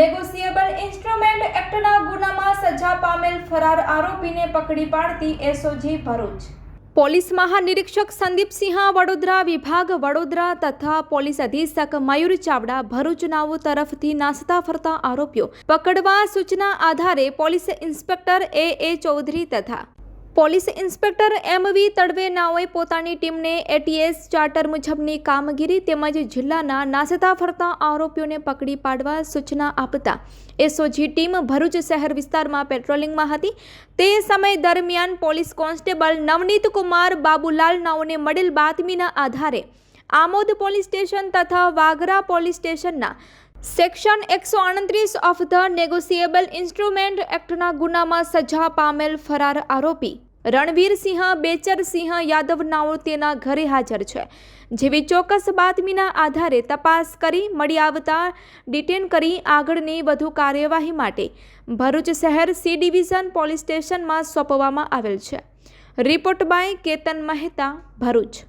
Negotiable instrument એક્ટના ગુનામાં સજા પામેલ ફરાર આરોપીને પકડી પાડતી એસઓજી ભરૂચ. પોલીસ મહાનિરીક્ષક સંદીપ સિંહા, વડોદરા વિભાગ વડોદરા તથા પોલીસ અધિક્ષક મયુર ચાવડા ભરૂચ નાવો તરફથી નાસતા ફરતા આરોપીઓ પકડવા સૂચના આધારે police inspector A A Chaudhary તથા પોલીસ ઇન્સ્પેક્ટર એમ વી તડવે નાઓએ પોતાની ટીમને એટીએસ ચાર્ટર મુજબની કામગીરી તેમજ જિલ્લાના નાસતા ફરતા આરોપીઓને પકડી પાડવા સૂચના આપતા એસઓજી ટીમ ભરૂચ શહેર વિસ્તારમાં પેટ્રોલિંગમાં હતી. તે સમય દરમિયાન પોલીસ કોન્સ્ટેબલ નવનીત કુમાર બાબુલાલ નાઓને મળેલ બાતમીના આધારે આમોદ પોલીસ સ્ટેશન તથા વાગરા પોલીસ સ્ટેશનના સેક્શન એકસો આડત્રીસ ઓફ ધ નેગોશિયેબલ ઇન્સ્ટ્રુમેન્ટ એક્ટના ગુનામાં સજા પામેલ ફરાર આરોપી. રણવીરસિંહ બેચરસિંહ યાદવ નાઓ તેના ઘરે હાજર છે. જેવી ચોક્કસ બાતમીના આધારે તપાસ કરી મળી આવતા, ડિટેન કરી આગળની વધુ કાર્યવાહી માટે ભરૂચ શહેર સી ડિવિઝન પોલીસ સ્ટેશનમાં સોંપવામાં આવેલ છે. Report by Ketan Mehta, Bharuch.